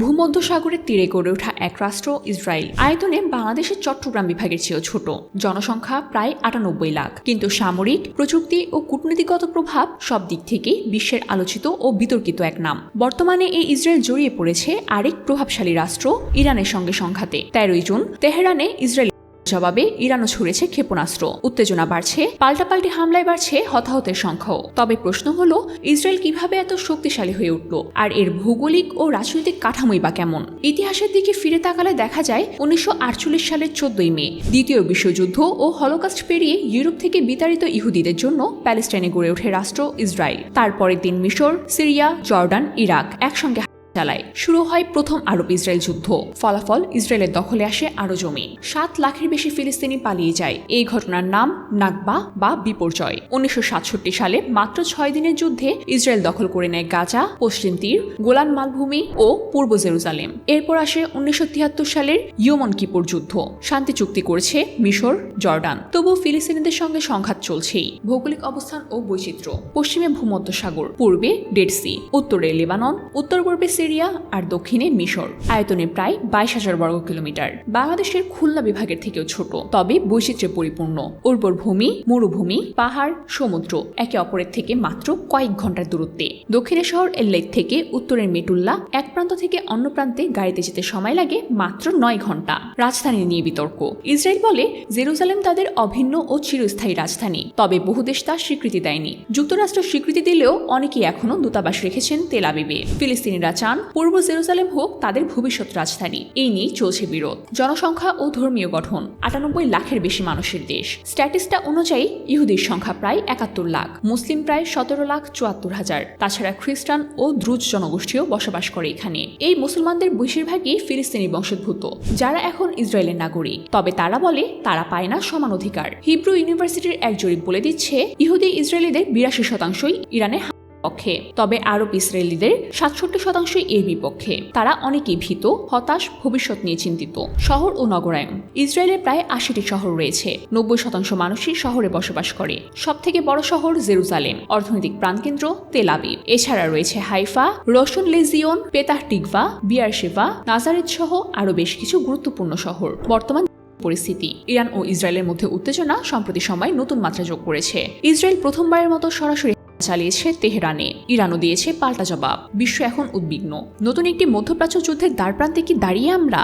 ভূমধ্যসাগরের তীরে গড়ে ওঠা এক রাষ্ট্র, ইসরায়েল। আয়তনে বাংলাদেশের চট্টগ্রাম বিভাগের চেয়েও ছোট। জনসংখ্যা প্রায় আটানব্বই লাখ। কিন্তু সামরিক, প্রযুক্তি ও কূটনীতিগত প্রভাব সব দিক থেকে বিশ্বের আলোচিত ও বিতর্কিত এক নাম। বর্তমানে এই ইসরায়েল জড়িয়ে পড়েছে আরেক প্রভাবশালী রাষ্ট্র, ইরানের সঙ্গে সংঘাতে। তেরোই জুন তেহরানে ইসরায়েল জবাবে ইরানও ছুড়েছে ক্ষেপণাস্ত্র। উত্তেজনা বাড়ছে, পাল্টাপাল্টি হামলায় বাড়ছে হতাহতের সংখ্যাও। তবে প্রশ্ন হলো, ইসরায়েল কীভাবে এত শক্তিশালী হয়ে উঠল? আর এর ভৌগোলিক ও রাজনৈতিক কাঠামোই বা কেমন? ইতিহাসের দিকে ফিরে তাকালে দেখা যায়, উনিশশো আটচল্লিশ সালের চোদ্দই মে, দ্বিতীয় বিশ্বযুদ্ধ ও হলোকাস্ট পেরিয়ে ইউরোপ থেকে বিতাড়িত ইহুদিদের জন্য প্যালেস্টাইনে গড়ে ওঠে রাষ্ট্র ইসরায়েল। তারপরের দিন মিশর, সিরিয়া, জর্ডান, ইরাক একসঙ্গে চালায়। শুরু হয় প্রথম আরব ইসরায়েল যুদ্ধ। ফলাফল, ইসরায়েলের দখলে আসে আরও জমি। সাত লাখের বেশি ফিলিস্তিনি পালিয়ে যায়। এই ঘটনার নাম নাকবা বা বিপর্যয়। উনিশশো সাতষট্টি সালে মাত্র ছয় দিনের যুদ্ধে ইসরায়েল দখল করে নেয় গাজা, পশ্চিম তীর, গোলান মালভূমি ও পূর্ব জেরুজালেম। এরপর আসে উনিশশো তিয়াত্তর সালের ইয়মন কিপুর যুদ্ধ। শান্তি চুক্তি করেছে মিশর, জর্ডান। তবু ফিলিস্তিনিদের সঙ্গে সংঘাত চলছেই। ভৌগোলিক অবস্থান ও বৈচিত্র্য। পশ্চিমে ভূমধ্যসাগর, পূর্বে ডেড সি, উত্তরে লেবানন উত্তর পূর্বে সিরিয়া আর দক্ষিণে মিশর। আয়তনে প্রায় বাইশ হাজার বর্গ কিলোমিটার। বাংলাদেশের খুলনা বিভাগের থেকেও ছোট, তবে বৈচিত্র্যে পরিপূর্ণ। উর্বর ভূমি, মরুভূমি, পাহাড়, সমুদ্র, একে অপরের থেকে মাত্র কয়েক ঘণ্টার দূরত্বে। দক্ষিণের শহর এল্লেক থেকে উত্তরের মেটুল্লা, এক প্রান্ত থেকে অন্য প্রান্তে গাড়িতে যেতে সময় লাগে মাত্র নয় ঘণ্টা। রাজধানী নিয়ে বিতর্ক। ইসরায়েল বলে জেরুজালেম তাদের অভিন্ন ও চিরস্থায়ী রাজধানী। তবে বহু দেশ তা স্বীকৃতি দেয়নি। যুক্তরাষ্ট্র স্বীকৃতি দিলেও অনেকেই এখনও দূতাবাস রেখেছেন তেল আবিবে। ফিলিস্তিনিরা চান পূর্ব জেরুজালেম হোক তাদের ভবিষ্যৎ রাজধানী। এই নিয়ে চলছে বিরোধ। জনসংখ্যা ও ধর্মীয় গঠন, আটানব্বই লাখের বেশি মানুষের দেশ। স্ট্যাটিসটা অনুযায়ী ইহুদির সংখ্যা প্রায় একাত্তর লাখ, মুসলিম প্রায় সতেরো লাখ চুয়াত্তর হাজার। তাছাড়া খ্রিস্টান ও দ্রুজ জনগোষ্ঠীও বসবাস করে এখানে। এই মুসলমানদের বেশিরভাগই ফিলিস্তিনি বংশোদ্ভূত, যারা এখন ইসরায়েলের নাগরিক। তবে তারা বলে, তারা পায় না সমান অধিকার। হিব্রু ইউনিভার্সিটির এক জরিপ বলে দিচ্ছে ইহুদি ইসরায়েলিদের বিরাশি শতাংশই ইরানে পক্ষে। তবে আরব ইসরায়েলিদের সাতষট্টি শতাংশই এর বিপক্ষে। তারা অনেকেই ভীত, হতাশ, ভবিষ্যৎ নিয়ে চিন্তিত। শহর ও নগরায়ন ইসরায়েলের প্রায় আশিটি শহর রয়েছে। নব্বই শতাংশ মানুষই শহরে বসবাস করে। সব থেকে বড় শহর জেরুজালেম। অর্থনৈতিক প্রাণকেন্দ্র তেলাবি এছাড়া রয়েছে হাইফা রসুন লেজিয়ন, পেতাহ টিকভা বিয়ারশেভা নাজারেত সহ আরও বেশ কিছু গুরুত্বপূর্ণ শহর। বর্তমান পরিস্থিতি। ইরান ও ইসরায়েলের মধ্যে উত্তেজনা সম্প্রতি সময় নতুন মাত্রা যোগ করেছে। ইসরায়েল প্রথমবারের মতো সরাসরি চালিয়েছে তেহরানে। ইরানও দিয়েছে পাল্টা জবাব। বিশ্ব এখন উদ্বিগ্ন। নতুন একটি মধ্যপ্রাচ্য যুদ্ধের দ্বারপ্রান্তে কি দাঁড়িয়ে আমরা?